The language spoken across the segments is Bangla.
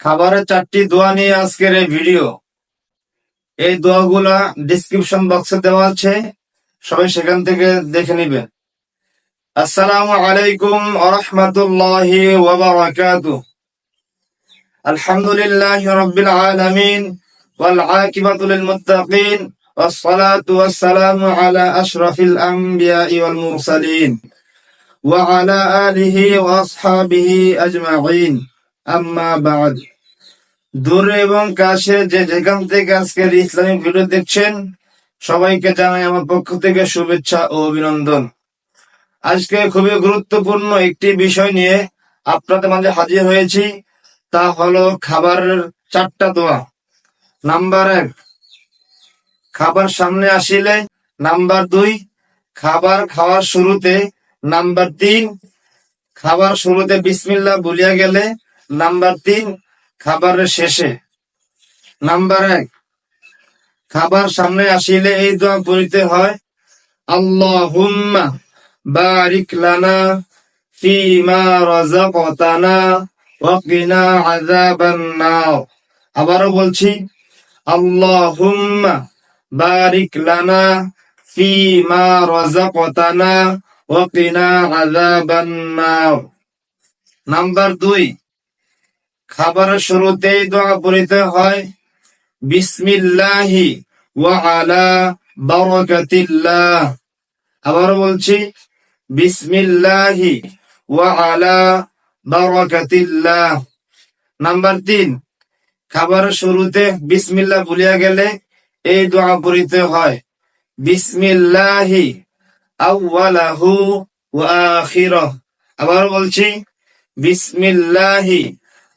খাবারের চারটি দোয়া নিয়ে আজকের এই ভিডিও এই দোয়াগুলা ডিসক্রিপশন বক্সে দেওয়া আছে সবাই সেখান থেকে দেখে নিবেন আসসালামু আলাইকুম আরহামতুল্লাহি ওয়াবারাকাতু আলহামদুলিল্লাহ রব্বিল আলামিন والعاقبة للمتقين والصلاة والسلام على أشرف الأنبياء والمرسلين وعلى آله وأصحابه أجمعين আম্মা বাদ। দূরে এবং কাছে যে যেখান থেকে আজকের ইসলামিক ভিডিও দেখছেন, সবাইকে জানাই আমার পক্ষ থেকে শুভেচ্ছা ও অভিনন্দন। আজকে খুবই গুরুত্বপূর্ণ একটি বিষয় নিয়ে আপনাদের মাঝে হাজির হয়েছি, তা হলো খাবারের চারটা দোয়া। নাম্বার এক, খাবার সামনে আসিলে। নাম্বার দুই, খাবার খাওয়ার শুরুতে। নাম্বার তিন, খাবার শুরুতে বিসমিল্লা বলিয়া গেলে নাম্বার তিন, খাবারের শেষে। নাম্বার এক, খাবার সামনে আসিলে এই দোয়া পড়িতে হয়, আল্লাহুম্মা বারিক লানা ফিমা রাযাকতানা ওয়া কিনা আযাবান নার। আবারও বলছি, আল্লাহুম্মা বারিক লানা ফিমা রাযাকতানা ওয়া কিনা আযাবান নার। নাম্বার দুই খাবারের শুরুতেই দোয়া পড়িতে হয়। বিসমিল্লাহি ওয়া আলা বারাকাতিল্লাহ। আবার বলছি, বিসমিল্লাহি ওয়া আলা বারাকাতিল্লাহ। নাম্বার তিন, খাবারের শুরুতে বিসমিল্লাহ ভুলিয়া গেলে এই দোয়া পড়িতে হয়। বিসমিল্লাহি আউওয়ালাহু ওয়া আখিরাহ। আবার বলছি, বিসমিল্লাহি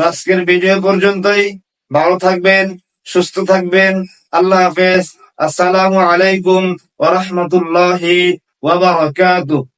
তো আজকের ভিডিও পর্যন্তই। ভালো থাকবেন, সুস্থ থাকবেন। আল্লাহ হাফেজ। আসসালামু আলাইকুম ওরহমতুল্লাহ রাহমাতুল্লাহি ওয়া বারাকাতুহু।